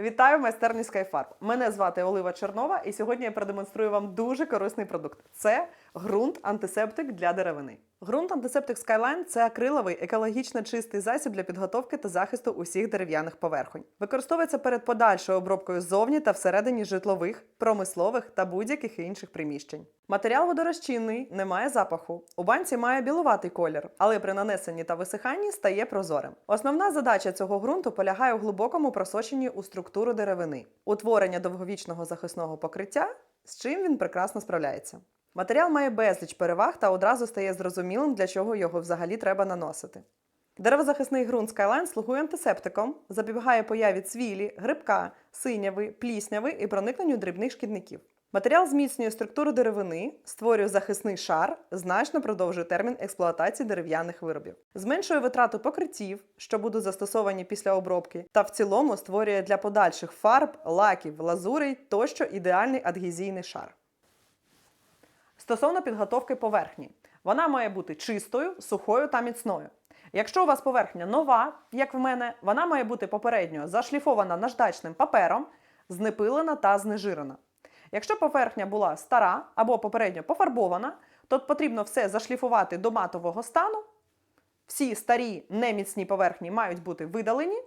Вітаю в майстерні Skyfarb. Мене звати Олива Чернова, і сьогодні я продемонструю вам дуже корисний продукт. Це ґрунт антисептик для деревини. Ґрунт антисептик Skyline – це акриловий, екологічно чистий засіб для підготовки та захисту усіх дерев'яних поверхонь. Використовується перед подальшою обробкою ззовні та всередині житлових, промислових та будь-яких інших приміщень. Матеріал водорозчинний, не має запаху. У банці має білуватий колір, але при нанесенні та висиханні стає прозорим. Основна задача цього ґрунту полягає у глибокому просоченні у структуру деревини, утворення довговічного захисного покриття, з чим він прекрасно справляється. Матеріал має безліч переваг та одразу стає зрозумілим, для чого його взагалі треба наносити. Деревозахисний ґрунт Skyline слугує антисептиком, запобігає появі цвілі, грибка, синяви, плісняви і проникненню дрібних шкідників. Матеріал зміцнює структуру деревини, створює захисний шар, значно продовжує термін експлуатації дерев'яних виробів, зменшує витрату покриттів, що будуть застосовані після обробки, та в цілому створює для подальших фарб, лаків, лазурей тощо ідеальний адгезійний шар. Стосовно підготовки поверхні, вона має бути чистою, сухою та міцною. Якщо у вас поверхня нова, як в мене, вона має бути попередньо зашліфована наждачним папером, знепилена та знежирена. Якщо поверхня була стара або попередньо пофарбована, то потрібно все зашліфувати до матового стану. Всі старі неміцні поверхні мають бути видалені,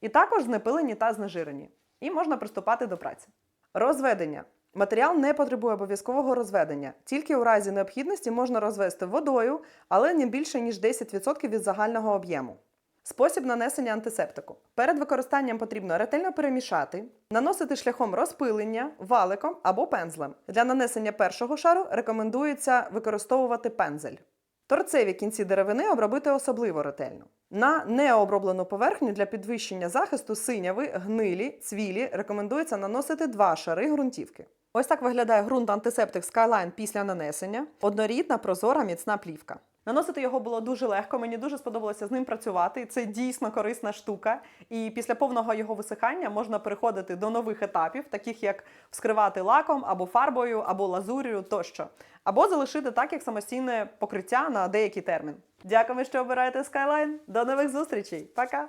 і також знепилені та знежирені. І можна приступати до праці. Розведення. Матеріал не потребує обов'язкового розведення. Тільки у разі необхідності можна розвести водою, але не більше ніж 10% від загального об'єму. Спосіб нанесення антисептику. Перед використанням потрібно ретельно перемішати, наносити шляхом розпилення, валиком або пензлем. Для нанесення першого шару рекомендується використовувати пензель. Торцеві кінці деревини обробити особливо ретельно. На необроблену поверхню для підвищення захисту синяви, гнилі, цвілі рекомендується наносити два шари ґрунтівки. Ось так виглядає ґрунт антисептик Skyline після нанесення. Однорідна, прозора, міцна плівка. Наносити його було дуже легко, мені дуже сподобалося з ним працювати. Це дійсно корисна штука. І після повного його висихання можна переходити до нових етапів, таких як вскривати лаком або фарбою, або лазур'ю тощо. Або залишити так, як самостійне покриття на деякий термін. Дякую, що обираєте Skyline. До нових зустрічей. Пока!